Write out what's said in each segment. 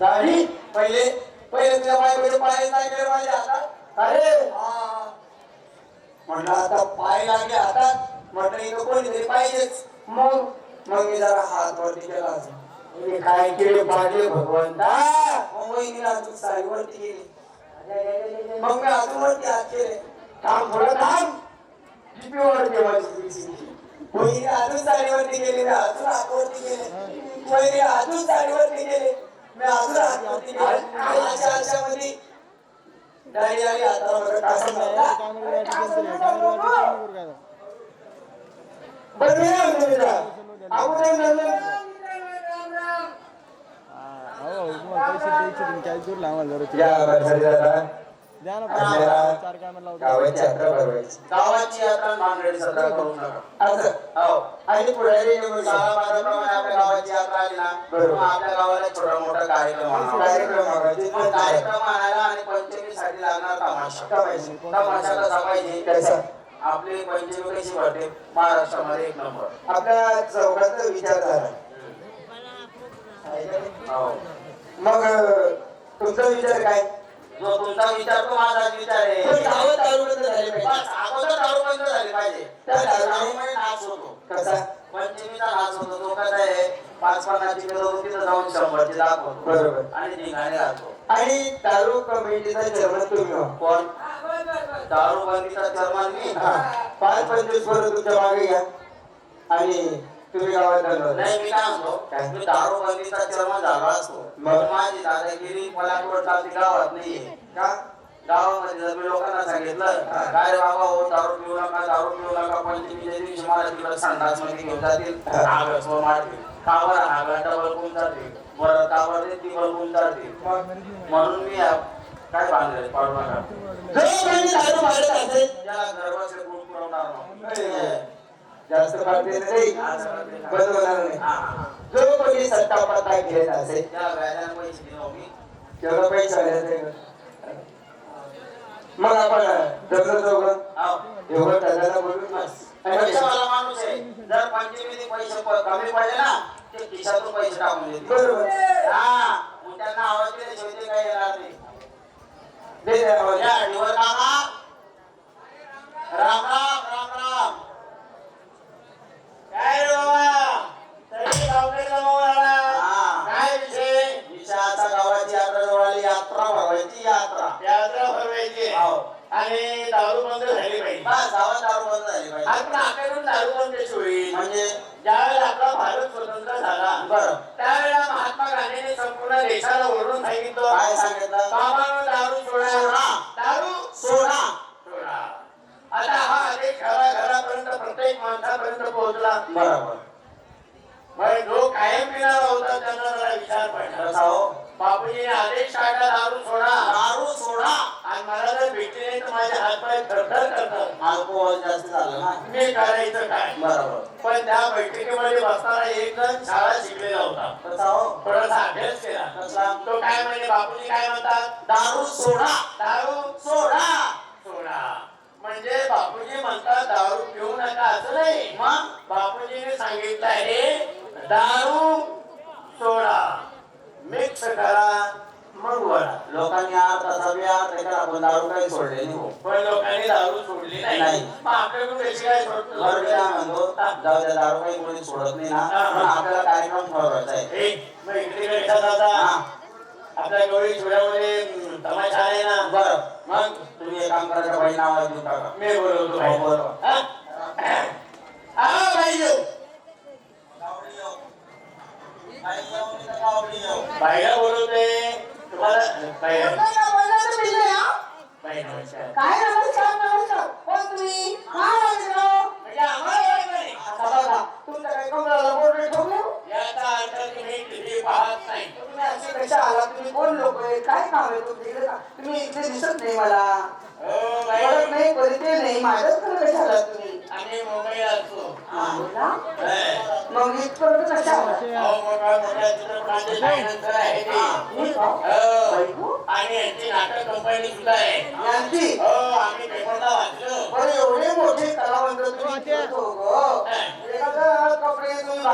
दाढी पहिले पहिले तुझ्या पाय पहिले पाय लागले माझ्या हातात अरे हा. म्हणलं आता पाय लागले हातात म्हटलं इथं कोणीतरी पाहिजेच. मग मग मी जरा हात वरती केला. मी काय केले? पाडले भगवंता. मग वहिनीला अजून साडी वरती गेली. मग मी अजून वरती हात केले. काम थोडं थांब. जीपीवर देवाची पिची. वहिनी अजून साडीवरती गेले मी अजून हातवरती गेले. वहिनी अजून साडीवरती गेले. मी अजून हातवरती गेले आणि अशा अशा मध्ये आली टाकून बरं मी काय म्हणतो मित्रा? अगोदर नंतर या बरं दादा गावाची यात्रा भरवायची. गावाची यात्रा मांगडी सध्या करू नका. असं. हो. आणि पुढारी नेमून शाळा माझ्याप्रमाणे आपल्या गावाची यात्रा आली ना. बरोबर. मग आपल्या गावाला एक छोटा मोठा कार्यक्रम आणावा. कार्यक्रम आवायचे मग कार्यक्रम आणायला आणि पंचमीसाठी लागणार तमाशा. तमाशा. तमाशा कसा पाहिजे कसा? आपली पंचमी कशी भरते महाराष्ट्रामध्ये एक नंबर. आपल्या चौघाचा विचार झाला. हो. मग अं, तुमचा विचार काय? जो तुमचा विचार तो माझाच विचार आहे. पण गावात दारू बंद झाली पाहिजे. बस, अगोदर दारू बंद झाली पाहिजे. त्या दारूमुळे नाच होतो. कसा पंचमीचा नाच होतो. तो कसा आहे? पाच पानाची मिरवणूक तिथं जाऊन शंभरची दाखवतो बरोबर. आणि आणि दारू कमिटीचा चेअरमन तुम्ही हो. कोण? दारू बंदीचा चर्मन मी. हा. पाच पंचवीस पोरं तुमच्या मागे घ्या आणि तुम्ही गावात बनवा. नाही. मी काय म्हणतो काय? मी दारू बंदीचा चर्मन झाला असतो. मग? पण माझी दादागिरी मला कुठं चालते गावात नाहीये. का? गावामध्ये जर मी लोकांना सांगितलं काय रे बाबा हो दारू पिऊ नका दारू पिऊ नका पंचमीच्या दिवशी मला तिकडे संडासमध्ये घेऊन जातील आगस व मारतील. कावर आगा डबल कोण जातील. बरं कावर ते ती बलकून जातील. म्हणून मी काय बांधले पाडू नका जो कोणी दारू मारत असेल त्याला गर्भाचे गुण पुरवणार नाही. जास्त पाळते नाही बंद होणार नाही. हा, हा. जो कोणी सत्ता पत्ता घेत असेल त्याला हो तेवढा पैसा मग आपण जमलं चौघं? हाव. एवढं दादाला बोलून. आणि पैसा वाला माणूस आहे. जर पंचमीने पैसे प- कमी पडले ना ते खिशातून पैसे टाकून देते बरोबर. हा. मग त्यांना आवाज दिल्याशिवाय ते काही येणार नाही. दे द्या आवाज. या हळदीवर काका राम राम राम राम काय रे बाबा तरी गावकडे जमवून आला काय विषय विषय आता गावाची यात्रा जवळ आली. यात्रा भरवायची यात्रा. यात्रा भरवायची. हो. आणि दारू बंद झाली पाहिजे बस गावात दारू बंद झाली पाहिजे आपण आपल्याकडून दारू बंद कशी होईल म्हणजे ज्यावेळेला आपला भारत स्वतंत्र झाला बरं त्यावेळेला महात्मा गांधींनी संपूर्ण देशाला ओरडून सांगितलं काय सांगितलं बाबांनो दारू सोडा सोडा. दारू सोडा सोडा आता हा आदेश घराघरापर्यंत प्रत्येक माणसापर्यंत पोहोचला बरोबर मग जो कायम पिणारा होता त्यांना जरा विचार पडला कसा हो बापूजीने आदेश काढला दारू सोडा दारू सोडा आणि थरथर करतात. जास्त झालं ना? मी करायचं काय? बरोबर. पण त्या बैठकीमध्ये बसणारा एक जण शाळा शिकलेला होता. कसा हो? थोडासा अभ्यास केला. कसला तो काय म्हणजे बापूजी काय म्हणतात? दारू सोडा. दारू सोडा. सोडा. म्हणजे बापूजी म्हणतात दारू पिऊ नका. असं नाही. मग? बापूजीने सांगितलं आहे दारू सोडा. मिक्स करा. वळा लोकांनी सभे अर्धा करा आपण दारू काही सोडले नाही हो. पण लोकांनी दारू सोडली नाही. मग आपल्याकडून काय सोडतो? काय म्हणतो जाऊ द्या दारू काही कोणी सोडत नाही ना. पण आपल्याला कार्यक्रम ठरवायचा आहे. हे, मग इकडे कशात आता? आपल्या गवळी चुड्यामध्ये हम्म, तमाशा आहे ना. बरं. मग? तुम्ही एक काम करा त्या बाईंना आवाज देऊन टाका. मी बोलवतो. हो, बाई. बरोबर. हा? बाई. बाई येऊ. बाईला बोलवते काय बाई बोला, बोला तुम्ही काय कोण तुम्ही काय वाजलो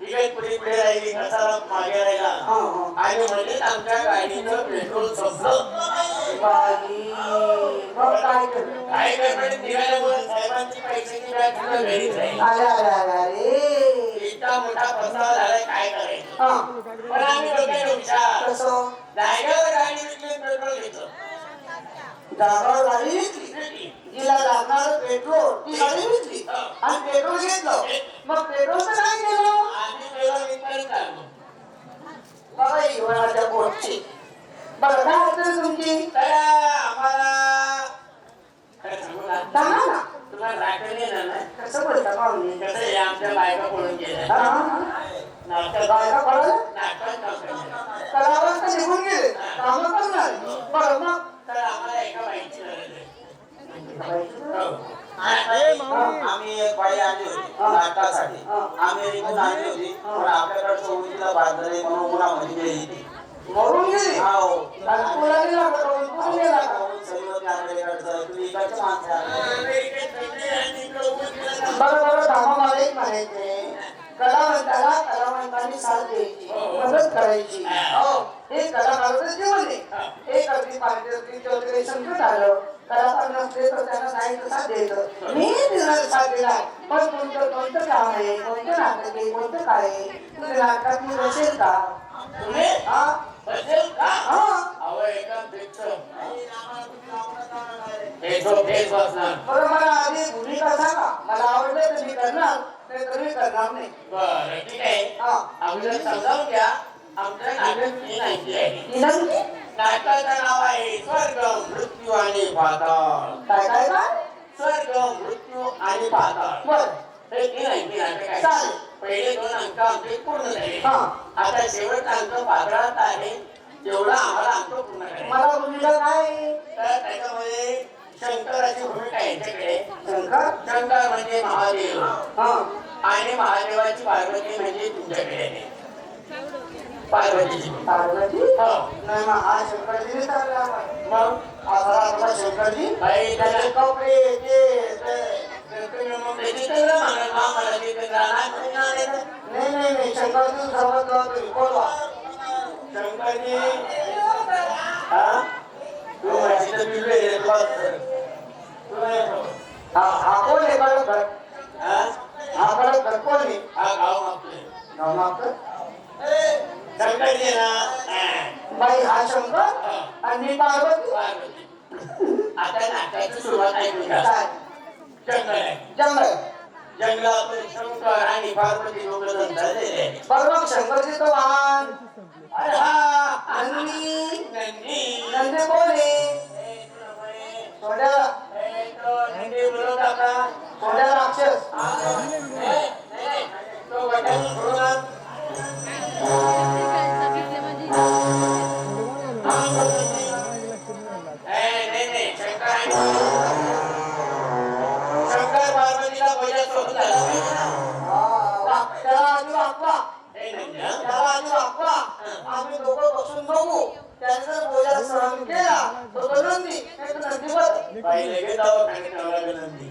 इकडे पुढे पुढे राहिली कसाला मागे राहिला? हा, हा. आणि म्हणजेच आमच्या गाडीचं पेट्रोल संपलं. बाई मग काय केलं काय करणार? निघाल्यामुळे साहेबांची पैशाची बॅग सुद्धा घरीच राहिली. अरे अरे अरे अरे. इतका मोठा झालाय काय करायचं? पण आम्ही डोक्याने हुशार. कसं? जागेवर गाडी विकली पेट्रोल घेतो जागावर गाडी विकली जिला लागणार पेट्रोल ती गाडी विकली आणि पेट्रोल घेतलं. मग पेट्रोलचं काय केलं बघा हिवाळ्याच्या पोटची बरं काय होतं तुमची आम्हाला? सांगू? ना. तुम्हाला राखण येणार नाही कसं बोलता पाहुणे? कसं आहे आमच्या बायका पळून गेल्या हा, हा. नाटकात बायका पळाल्या? नाटकात नव्हत्या. कलावंत तर निघून गेले कामं करणार बरं मग तर आम्हाला एका बाईची गरज आहे हो. आम्ही एक बाई आणली होती नाटकासाठी आम्ही इथून आणली होती पण आपल्याकडचं उंचीला बांधले म्हणून उन्हामध्ये गेली ती मरून गेली हो. आणि तुला नाही लागत उलटून गेला का? सगळं आपल्याकडचं तुम्ही इकडचे माणसं आहे. अमेरिकेत भेटले आणि इकडं उभं केलं तर बरं बरं थांबा मला म्हणायचे कलावंताला कलावंतांनी साथ द्यायची मदत करायची हो हे कलाकाराचं जीवन आहे एक अगदी पारदर्शी काही संकट आलं कलाकार नसले तर त्यांना साहित्य साथ द्यायचं मी तिला साथ दिला पण कोणतं कोणतं काम आहे कोणतं आहे तुझ्या नाटकात मी बसेल का तुम्ही? हा? बसेल हा? अहो हे बरं मला आधी भूमिका सांगा. मला आवडलं तर मी करणार नाही तर मी करणार नाही. बरं ठीक आहे. हा. आपल्याला समजावून घ्या. आमचं नाटक तीन ऐकली आहे विनंती नाटकाचं नाव आहे स्वर्ग मृत्यू आणि पाताळ. काय काय काय? स्वर्ग मृत्यू आणि पाताळ. बर. हे तीन अंकी नाटक आहे? चालेल. पहिले दोन अंक आमचे पूर्ण झाले. हा. आता शेवटचा अंक पाताळात आहे. तेवढा आम्हाला अंक पूर्ण करायचा मला भूमिका काय? आहे? तर त्याच्यामध्ये शंकराची भूमिका आहे यांच्याकडे. शंकर? शंकर म्हणजे महादेव. हा. आणि महादेवाची पार्वती म्हणजे तुमच्याकडे. पार्वतीची पार्वती? हो. नाही मग हा चालला मग. आपला शंकरजी? कपडे ते म्हणत हा मला तिथे जाणार नाही. नाही नाही नाही शंकरजी सोबत तुम्ही बोलवा शंकरजी तू माझी तर पिल्लू आहे, तुला तर- तुला बघ. कोण आहे कळत घर कळत घर कोण आहे गाव मागतोय. गाव मागचं? शंकरजी आहे ना. बाई शंकर आणि मी पार्वती. आता नाटकाची सुरुवात जंगल आहे जंगल जंगलातून शंकर आणि पार्वती दोघं. बरं मग शंकरजी तो वाहन अरे हा नंदी नंदी ए, तो नंदी बोलवता का सोड्या राक्षस तो गटाने आम्ही दोघं बसून बघू सहन केला तो नंदी नंदी.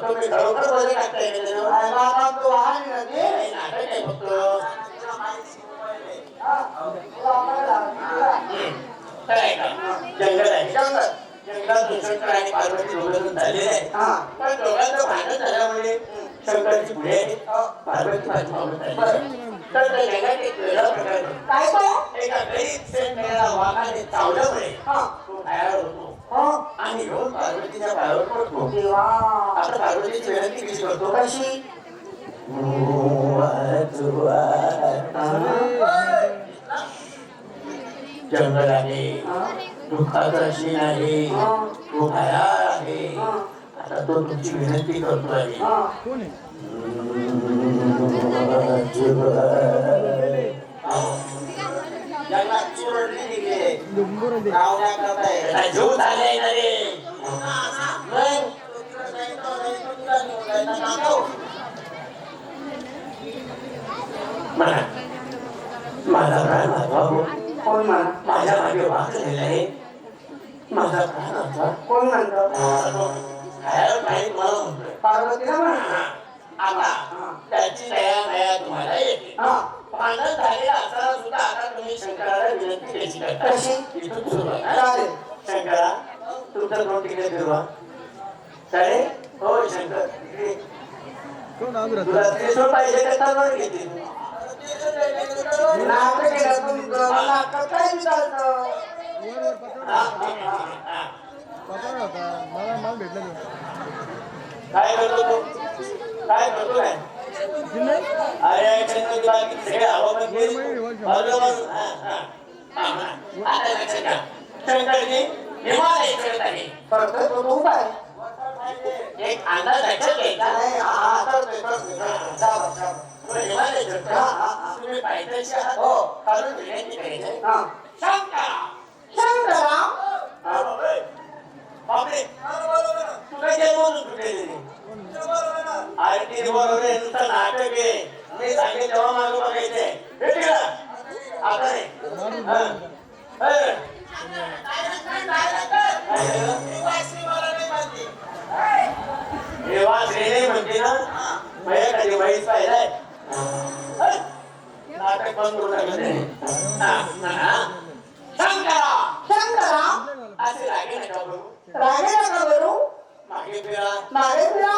तुम्ही खरोखर बोलले टाकता येते त्याच्यावर? आणि बाबा तो आहे नंदी नाटक आहे फक्त. जंगल आहे जंगल जंगलातून शंकर आणि पार्वती दोघं झालेले आहे हा पण दोघांचं शंकरची आहे, पार्वती माझी मागून झाली. तर त्या जगात एक वेगळा प्रकार घडला. काय तो एका गरीब शेतकऱ्याला वाघाने चावल्यामुळे हा तो घायाळ होतो हा आणि घेऊन पार्वतीच्या पायावर पडतो आता पार्वतीची विनंती कशी करतो कशी जंगल आहे दुःखाचा शीन आहे हा तो घायाळ आहे तुमची विनंती करतो आहे हा जंगलात चोरडली निघली गावण्या करताय त्याला जीव झालाय ना रे मग म्हणा माझा प्राण वाचवा हो. कोण म्हणा माझ्या मागे वाचलेला आहे माझा प्राण वाचवा कोण म्हणतो काय काही तुम्हाला म्हणतोय पार्वतीला म्हणतो आता त्याची दया माया तुम्हाला येते झालेला असताना सुद्धा आता तुम्ही शंकराला विनंती कशी करता इथून शंकरा तुमचं तोंड तिकडे फिरवा चालेल हो शंकर तुला त्रिशूळ पाहिजे का तलवार घेते नाटक केलं नाटक काय विचारतं काय करतो तू? काय करतो काय अरे चंद्र तुला किती सगळे. आता. शंकरजी हिमालय चढत आहे करतोय तो तू काय एक अंदाज लक्षात घ्यायचा. नाही हा, करतोय, करतोय, करतोय. जावा, जावा. तो हिमालय चढतो. तुम्ही पायथ्याशी आहात. खालून विनंती करायची. शंकरा शंकरा बापरे. जन्मून सुटलेली नाही. अरे ते बरोबर आहे, नुसतं नाटक आहे. मी सांगेन तेव्हा मागं बघायचंय. तिकडं. आता नाही. म्हणते ना. पाहिलाय. नाटक बंद करून टाकलं. शंकरा शंकरा. असे लागे नका बघू रागे नका करू. मागे फिरा मागे फिरा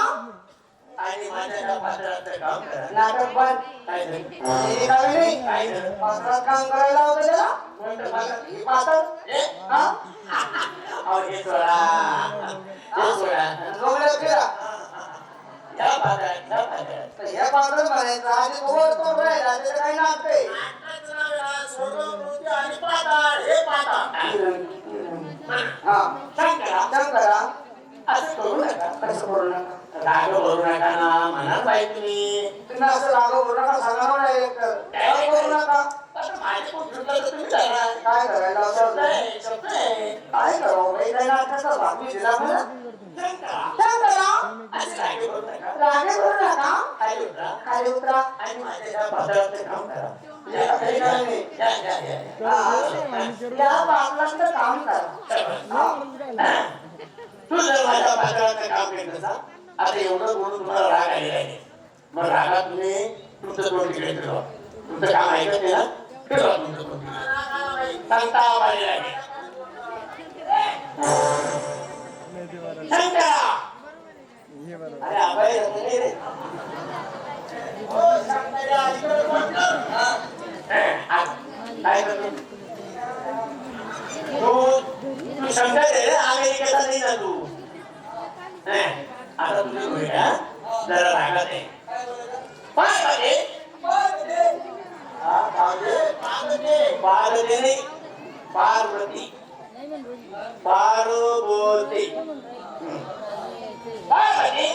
आणि माझ्या पात्राचं काम करा नाटक बंद काय झालं? हे काय नाही काय झालं? पात्रात काम करायला होतं त्याला कोणतं पात्र? हे पात्र हे? हा अहो, हे सोडा. हे सोडा. डोंगरात फिरा या पात्रात, या पात्रात. तर हे पात्र म्हणायचं आणि तो वर तो राहिला त्याचं काही नाटक आहे स्वर्गमृत्यू आणि पाताळ, हे पाताळ. हा शंकरा, शंकरा असं करू नका. कसं करू नका राग भरू नका ना म्हणा पाहिजे तुम्ही तुम्ही असं रागव करू नका सांगा ना एक तर काय करू नका आता माझे तुम्ही करा. काय करायला शब्द असं आहे, शब्द आहे. काय करावं बाई काही नाटकाचा भाग मी दिला असे राग. रागे करू नका खाली उतरा. आणि माझ्या पात्राचं काम करा. या, बापलाचं काम करा. तू जर माझ्या पात्राचं काम केलं नसा, आता एवढं बोलून तुम्हाला राग आलेला आहे. मग रागात तुम्ही तुमचं तोंड तिकडे फिरवा? तुमचं काम ऐकत नाही ना? फिरवा तुमचं तोंड तिकडे. सांगता आलेला आहे. शंकरा अरे आबाई नाही रे. हो, काय करतो? तू रे अमेरिकेचा नाही ना तू? आता तुझी गोष्ट जरा रागात आहे. पार्वती पार्वती पार्वती पार्वती पार्वती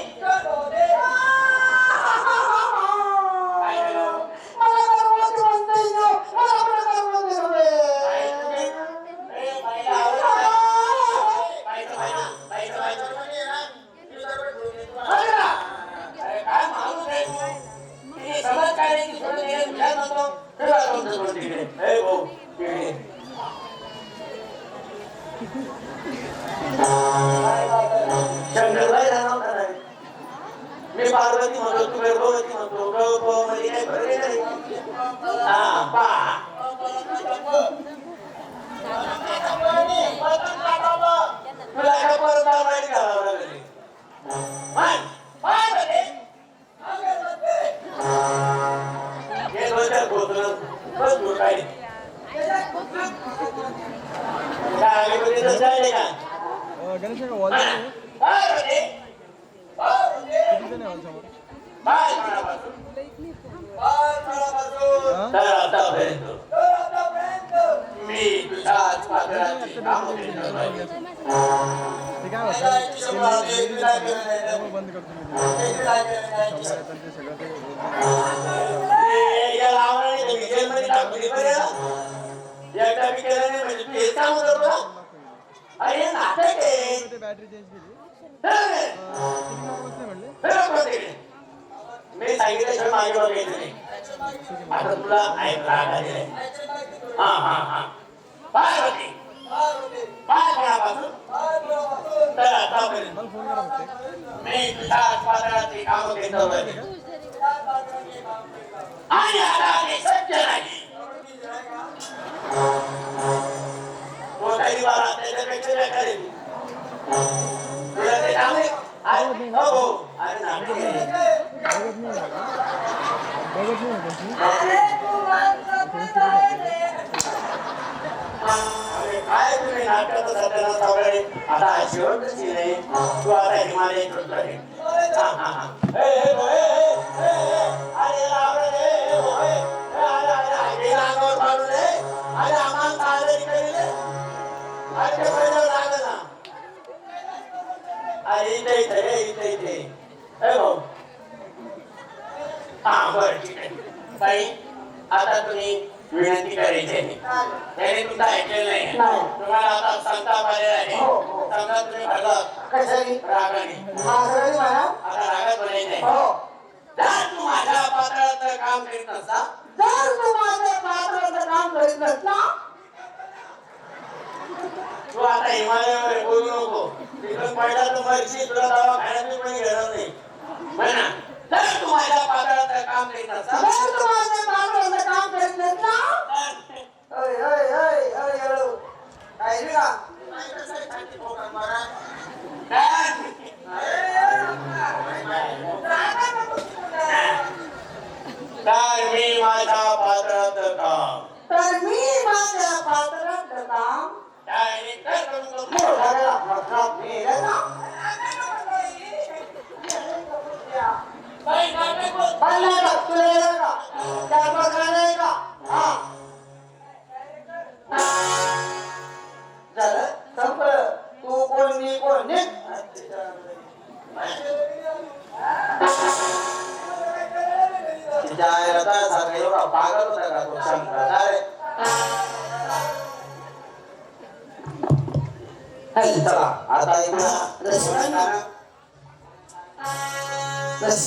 बॅटरी चेंज केली मी सांगितलं मागे बघायचं नाही आता तुला ऐक राग आलेला आहे हा हा हा. होती पाच कोणापासून तर आतापर्यंत मी तुझ्या आणि आता सज्ज नाही बारा त्याच्यापेक्षा काय करेल तुला ते काम आहे? हो हो अरे नाही काय तुम्ही नाटकाचं सत्यानं चावलंय? आता शेवटची नाही तू आता हिमालय अरे अरे, अरे इथे इथे रे इथे इथे. भाऊ. हा बरं ठीक आहे. बाई आता तुम्ही विनंती करायची आहे. त्याने तुमचं ऐकलेलं नाही. तुम्हाला आता संताप आलेला आहे. हो, हो. समजा तुम्ही भरलं कशाने रागाने. आता रागात बोलायचं आहे. हो. जर तू माझ्या पात्राचं काम करीत नसता जर तू माझ्या पात्राचं काम करीत नसला तू आता हिमालयावर बोलू नको. तिकडून पडला तर मरशी तुला दवाखान्यात पण घेणार नाही. म्हणा जर तू माझ्या पात्राचं काम करीत नसता जर तू माझ्या पात्राचं काम करीत नसला अय अय अय अय अय काय रे का तर मी माझ्या पात्राचं काम? तर मी माझ्या पात्राचं काम? कर? करून मोठाला मतलब